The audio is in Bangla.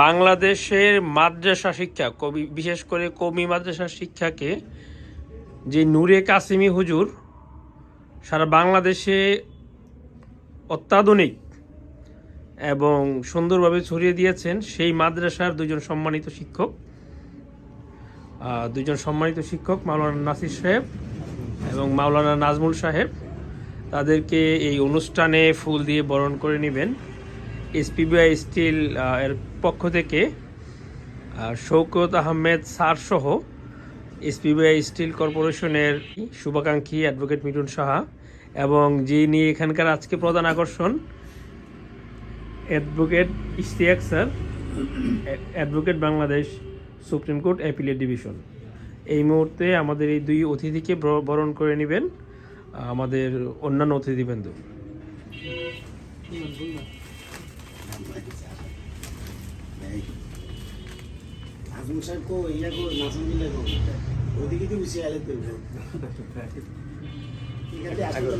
বাংলাদেশের মাদ্রাসা শিক্ষা, কবি, বিশেষ করে কবি মাদ্রাসা শিক্ষাকে যে নূরে কাসিমি হুজুর, সারা বাংলাদেশে অত্যাধুনিক এবং সুন্দরভাবে ছড়িয়ে দিয়েছেন সেই মাদ্রাসার দুজন সম্মানিত শিক্ষক। দুজন সম্মানিত শিক্ষক, মাওলানা নাসির সাহেব এবং মাওলানা নাজমুল সাহেব। তাদেরকে এই অনুষ্ঠানে ফুল দিয়ে বরণ করে নেবেন। এসপিবিআই স্টিল এর পক্ষ থেকে শৌকত আহমেদ স্যার সহ এসপিবিআই স্টিল কর্পোরেশনের শুভাকাঙ্ক্ষী অ্যাডভোকেট মিটুন সাহা এবং যিনি এখানকার আজকে প্রধান আকর্ষণ, advocate Ishtiaq sir, advocate Bangladesh Supreme Court Appellate Division. এই মুহূর্তে আমাদের এই দুই অতিথিকে বর- বরণ করে নেবেন, আমাদের অন্যান্য অতিথিবৃন্দ। আজম সাহেব কো ইয়া কো নাসন দিলে কো ওদিকে তো বেশি আলে তো ঠিক আছে আসলে